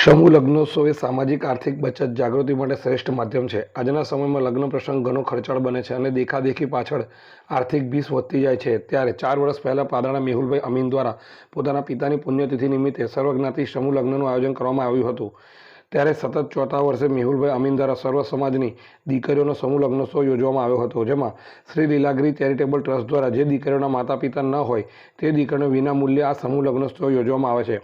સમૂહ લગ્નોત્સવ એ સામાજિક, આર્થિક બચત, જાગૃતિ માટે શ્રેષ્ઠ માધ્યમ છે. આજના સમયમાં લગ્ન પ્રસંગ ઘણો ખર્ચાળ બને છે અને દેખાદેખી પાછળ આર્થિક ભીસ વધતી જાય છે. ત્યારે ચાર વર્ષ પહેલાં પાદરાના મેહુલભાઈ અમીન દ્વારા પોતાના પિતાની પુણ્યતિથિ નિમિત્તે સર્વજ્ઞાતિ સમૂહ લગ્નનું આયોજન કરવામાં આવ્યું હતું. ત્યારે સતત ચોથા વર્ષે મેહુલભાઈ અમીન દ્વારા સર્વ સમાજની દીકરીઓનો સમૂહ લગ્નોત્સવ યોજવામાં આવ્યો હતો, જેમાં શ્રી લીલાગીરી ચેરિટેબલ ટ્રસ્ટ દ્વારા જે દીકરીઓના માતા પિતા ન હોય તે દીકરીઓને વિના મૂલ્યે આ સમૂહ લગ્નોત્સવ યોજવામાં આવે છે.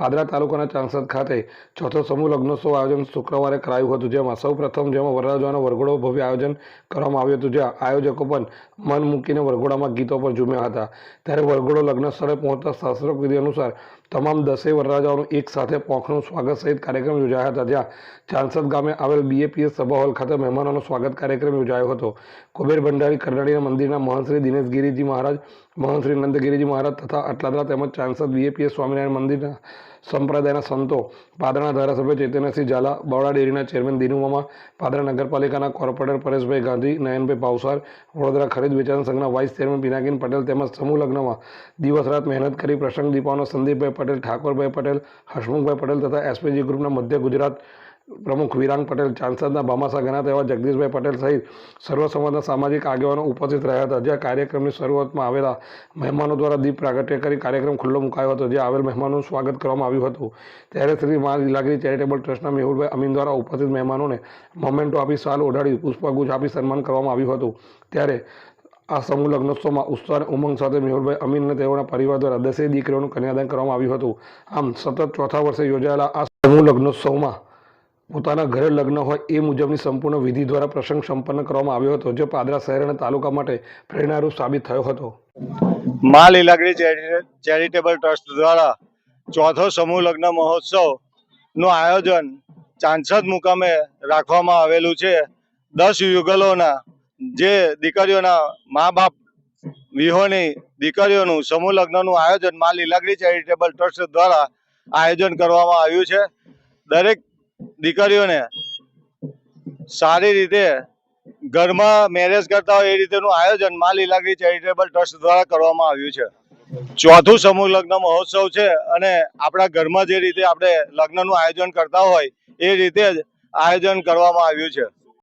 પાદરા તાલુકાના ચાંસદ ખાતે ચોથો સમૂહ લગ્નોત્સવ આયોજન શુક્રવારે કરાયું હતું, જેમાં સૌ પ્રથમ જેમાં વરરાજાનો વરઘોડો ભવ્ય આયોજન કરવામાં આવ્યું હતું, જ્યાં આયોજકો પણ મન મૂકીને વરઘોડામાં ગીતો પર ઝૂમ્યા હતા. ત્યારે વરઘોડો લગ્ન સ્થળે પહોંચતા શાસ્ત્રોક્ત અનુસાર તમામ દસેય વરરાજાઓનું એક સાથે પોંખનું સ્વાગત સહિત કાર્યક્રમ યોજાયા હતા, જ્યાં ચાંસદ ગામે આવેલ બીએપીએસ સભા હોલ ખાતે મહેમાનોનો સ્વાગત કાર્યક્રમ યોજાયો હતો. કુબેર ભંડારી કરનાળીના મંદિરના મહંત શ્રી દિનેશગીરીજી મહારાજ મહંત શ્રી નંદગીરીજી મહારાજ તથા અટલાદરા તેમજ ચાંસદ બીએપીએસ સ્વામિનારાયણ મંદિરના સંપ્રદાયના સંતો, પાદરના ધારાસભ્ય ચૈતન્યસિંહ ઝાલા બરોડા ડેરીના ચેરમેન દિનુમામા પાદરા નગરપાલિકાના કોર્પોરેટર પરેશભાઈ ગાંધી, નયનભાઈ ભાવસાર, વડોદરા ખરીદ વેચાણ સંઘના વાઇસ ચેરમેન પિનાકીન પટેલ તેમજ સમૂહ લગ્નમાં દિવસ રાત મહેનત કરી પ્રસંગ દીપાવનો સંદીપભાઈ પટેલ, ઠાકોરભાઈ પટેલ, હસમુખભાઈ પટેલ તથા એસપીજી ગ્રુપના મધ્ય ગુજરાત પ્રમુખ વિરાંગ પટેલ, ચાંસદના ભામાસા ગણાતા એવા જગદીશભાઈ પટેલ સહિત સર્વ સમાજના સામાજિક આગેવાનો ઉપસ્થિત રહ્યા હતા. જ્યાં કાર્યક્રમની શરૂઆતમાં આવેલા મહેમાનો દ્વારા દીપ પ્રાગટ્ય કરી કાર્યક્રમ ખુલ્લો મુકાયો હતો. જ્યાં આવેલ મહેમાનોનું સ્વાગત કરવામાં આવ્યું હતું. ત્યારે શ્રી મા લીલાગીરી ચેરિટેબલ ટ્રસ્ટના મેહુલભાઈ અમીન દ્વારા ઉપસ્થિત મહેમાનોને મોમેન્ટો આપી સાલ ઓઢાડી, પુષ્પગુચ્છ આપી સન્માન કરવામાં આવ્યું હતું. ત્યારે આ સમૂહ લગ્નોત્સવમાં ઉત્સાહ અને ઉમંગ સાથે મેહુલભાઈ અમીન અને તેઓના પરિવાર દ્વારા દસેય દીકરીઓનું કન્યાદાન કરવામાં આવ્યું હતું. આમ સતત ચોથા વર્ષે યોજાયેલા આ સમૂહ લગ્નોત્સવમાં પોતાના ઘરે લગ્ન હોય એ મુજબની સંપૂર્ણ વિધિ દ્વારા પ્રસંગ સંપન્ન કરવામાં આવ્યો હતો, જે પાદરા શહેર અને તાલુકા માટે પ્રેરણારૂપ સાબિત થયો હતો. મા લીલાગડી ચેરિટે- ચેરિટેબલ ટ્રસ્ટ દ્વારા ચોથો સમૂહ લગ્ન મહોત્સવનું આયોજન ચાંસદ મુકામે રાખવામાં આવેલું છે. દસ યુગલોના જે દીકરીઓના મા બાપ વિહોની દીકરીઓનું સમૂહ લગ્નનું આયોજન મા લીલાગડી ચેરિટેબલ ટ્રસ્ટ દ્વારા આયોજન કરવામાં આવ્યું છે. દરેક દીકરીઓને સારી રીતે ઘરમાં મેરેજ કરતા હોય એ રીતેનું આયોજન મા લીલાગરી ચેરિટેબલ ટ્રસ્ટ દ્વારા કરવામાં આવ્યું છે. ચોથું સમૂહ લગ્ન મહોત્સવ છે અને આપણા ઘરમાં જે રીતે આપણે લગ્નનું આયોજન કરતા હોય એ રીતે જ આયોજન કરવામાં આવ્યું છે.